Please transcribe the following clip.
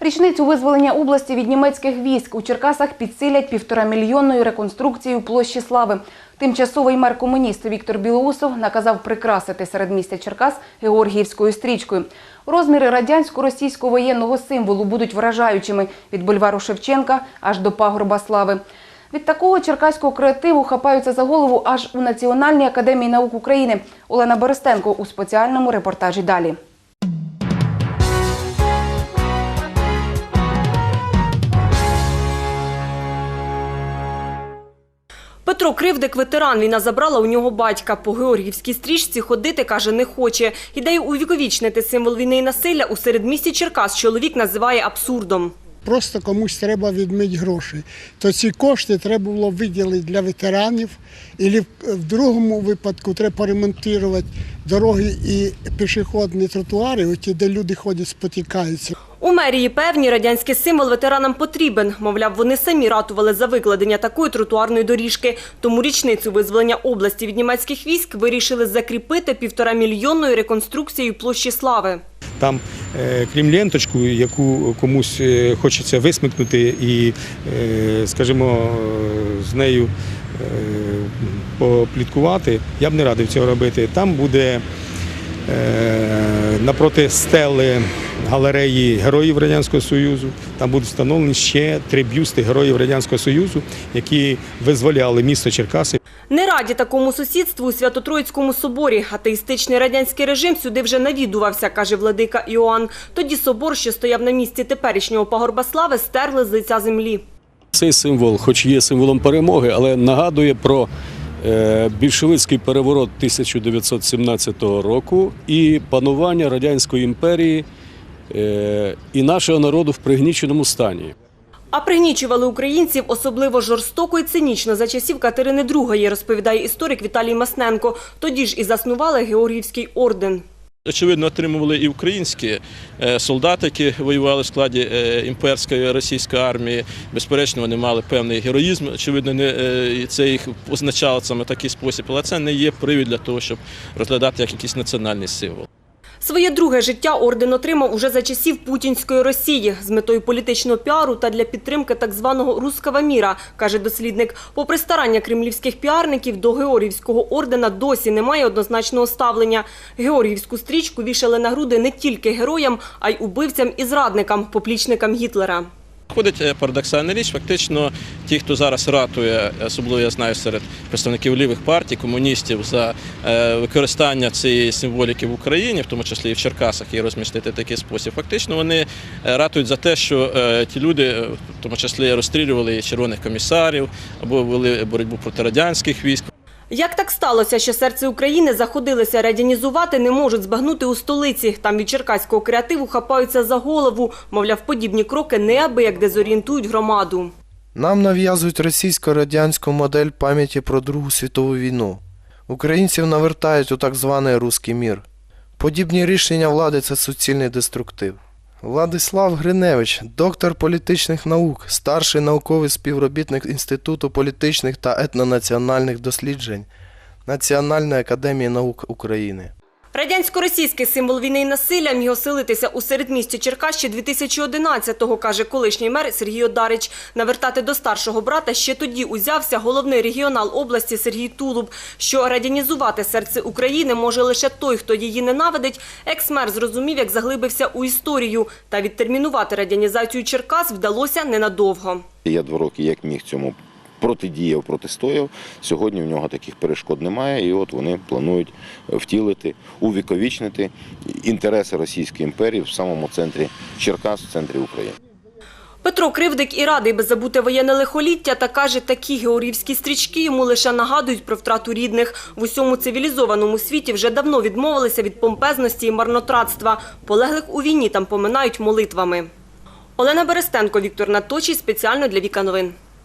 Річницю визволення області від німецьких військ у Черкасах підсилять півтора мільйонною реконструкцією площі слави. Тимчасовий мер комуніст Віктор Білоусов наказав прикрасити середмістя Черкас Георгіївською стрічкою. Розміри радянсько-російського воєнного символу будуть вражаючими від бульвару Шевченка аж до пагорба слави. Від такого черкаського креативу хапаються за голову аж у Національній академії наук України. Олена Берестенко у спеціальному репортажі далі. Петро Кривдик – ветеран. Війна забрала у нього батька. По Георгіївській стрічці ходити, каже, не хоче. Ідею увіковічнити символ війни і насилля у середмісті Черкас чоловік називає абсурдом. Просто комусь треба відмити гроші. То ці кошти треба було виділити для ветеранів, і в другому випадку треба поремонтувати дороги і пішохідні тротуари, оті, де люди ходять, спотикаються. У мерії певні радянський символ ветеранам потрібен. Мовляв, вони самі ратували за викладення такої тротуарної доріжки. Тому річницю визволення області від німецьких військ вирішили закріпити півтора мільйонною реконструкцією площі слави. Там, е, крім ленточку, яку комусь е, хочеться висмикнути і, е, скажімо, з нею попліткувати, я б не радив цього робити. Там буде напроти стели галереї Героїв Радянського Союзу. Там будуть встановлені ще три бюсти Героїв Радянського Союзу, які визволяли місто Черкаси Не раді такому сусідству у Свято-Троїцькому соборі. Атеїстичний радянський режим сюди вже навідувався, каже владика Іоанн. Тоді собор, що стояв на місці теперішнього пагорба слави, стерли з лиця землі. Цей символ, хоч є символом перемоги, але нагадує про е, більшовицький переворот 1917 року і панування Радянської імперії і нашого народу в пригніченому стані. А пригнічували українців особливо жорстоко і цинічно за часів Катерини II, розповідає історик Віталій Масненко. Тоді ж і заснували Георгіївський орден. Очевидно, отримували і українські е, солдати, які воювали в складі е, імперської російської армії. Безперечно, вони мали певний героїзм. Очевидно, не е, це їх означало саме такий спосіб, але це не є привід для того, щоб розглядати як якийсь національний символ. Своє друге життя орден отримав уже за часів путінської Росії з метою політичного піару та для підтримки так званого рускава міра», каже дослідник. Попри старання кремлівських піарників, до Георгіївського ордена досі немає однозначного ставлення. Георгіївську стрічку вішали на груди не тільки героям, а й убивцям і зрадникам, поплічникам Гітлера. Ходить е, парадоксальна річ. Фактично, ті, хто зараз ратує, особливо я знаю серед представників лівих партій, комуністів за е, використання цієї символіки в Україні, в тому числі і в Черкасах, і розмістити такий спосіб. Фактично вони е, ратують за те, що ті люди, в тому числі розстрілювали червоних комісарів або вели боротьбу проти радянських військ. Як так сталося, що серце України заходилися радянізувати, не можуть збагнути у столиці. Там від черкаського креативу хапаються за голову. Мовляв, подібні кроки неабияк дезорієнтують громаду. Нам нав'язують російсько-радянську модель пам'яті про Другу світову війну. Українців навертають у так званий руський мір. Подібні рішення влади це суцільний деструктив. Владислав Гриневич, доктор політичних наук, старший науковий співробітник Інституту політичних та етнонаціональних досліджень Національної академії наук України. Радянсько-російський символ війни і насилля міг оселитися у середмісті Черкас ще 2011-го, каже колишній мер Сергій Одарич. Навертати до старшого брата ще тоді узявся головний регіонал області Сергій Тулуб. Що радянізувати серце України може лише той, хто її ненавидить. Екс-мер зрозумів, як заглибився у історію. Та відтермінувати радянізацію Черкас вдалося ненадовго. Я два роки як міг цьому протидіяв, протистояв. Сьогодні в нього таких перешкод немає, і от вони планують втілити, увіковічнити інтереси Російської імперії в самому центрі Черкас, в центрі України. Петро Кривдик і радий би забути воєнне лихоліття та каже, такі георгіївські стрічки йому лише нагадують про втрату рідних. В усьому цивілізованому світі вже давно відмовилися від помпезності і марнотратства. Полеглих у війні там поминають молитвами. Олена Берестенко, Віктор Наточій спеціально для Віка Новин.